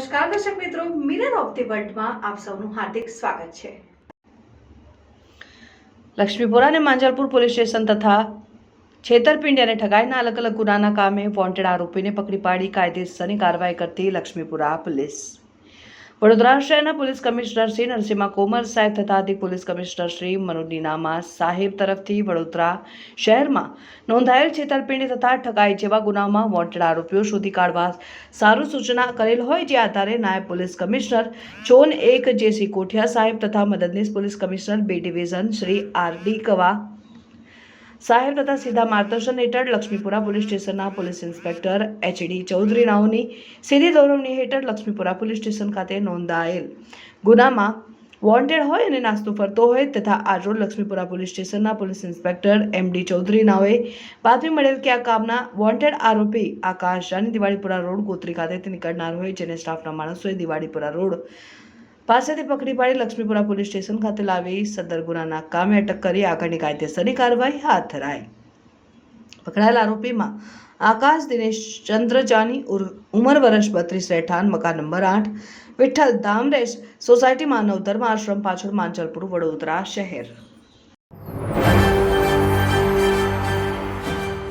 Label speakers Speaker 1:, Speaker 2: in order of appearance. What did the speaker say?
Speaker 1: નમસ્કાર, દર્શક મિત્રો. મિરર ઓફ ધી વર્લ્ડમાં આપ સૌનું હાર્દિક સ્વાગત છે. લક્ષ્મીપુરા અને માંજલપુર પોલીસ સ્ટેશન તથા છેતરપિંડી અને ઠગાઈના અલગ અલગ ગુનાના કામે વોન્ટેડ આરોપીને પકડી પાડી કાયદેસરની કાર્યવાહી કરતી લક્ષ્મીપુરા પોલીસ. વડોદરા શહેરના પોલીસ કમિશનર શ્રી નરસિંહ કોમર સાહેબ તથા અધિક પોલીસ કમિશનર શ્રી મનોજ સાહેબ તરફથી વડોદરા શહેરમાં નોંધાયેલ છેતરપિંડી તથા ઠગાઈ જેવા ગુનામાં વોન્ટેડ આરોપીઓ શોધી કાઢવા સારું સૂચના કરેલ હોય જે આધારે નાયબ પોલીસ કમિશનર ચોન એક જેસી કોઠિયા સાહેબ તથા મદદનીશ પોલીસ કમિશનર બે division Shri R D Kava સાહેબ તથા સીધા માર્ગદર્શન હેઠળ લક્ષ્મીપુરા પોલીસ સ્ટેશનના પોલીસ ઇન્સ્પેક્ટર એચડી ચૌધરી રાવની સીધી દોરવણી હેઠળ લક્ષ્મીપુરા પોલીસ સ્ટેશન ખાતે નોંધાયેલ. ગુનામાં વોન્ટેડ હોય અને નાસ્તો ફરતો હોય તથા આજરોડ લક્ષ્મીપુરા પોલીસ સ્ટેશનના police inspector M D Chaudhary નાવે બાતમી મળેલ કે આ કામના વોન્ટેડ આરોપી આકાશ જાની દિવાળીપુરા રોડ ગોત્રી ખાતેથી નીકળનાર હોય જેને સ્ટાફના માણસોએ દિવાળીપુરા રોડ પાસેથી પકડી પાડી લક્ષ્મીપુરા પોલીસ સ્ટેશન ખાતે લાવી સદર ગુનાના કામે અટક કરી આગળની કાયદેસરની કાર્યવાહી હાથ ધરાઈ. પકડાયેલ આરોપીમાં આકાશ દિનેશ ચંદ્ર જાની ઉંમર વર્ષ બત્રીસ, રહેઠાણ, મકાન નંબર આઠ, વિઠ્ઠલ ધામરેશ સોસાયટી માનવ ધર્મ આશ્રમ પાછળ માંચલપુર વડોદરા શહેર.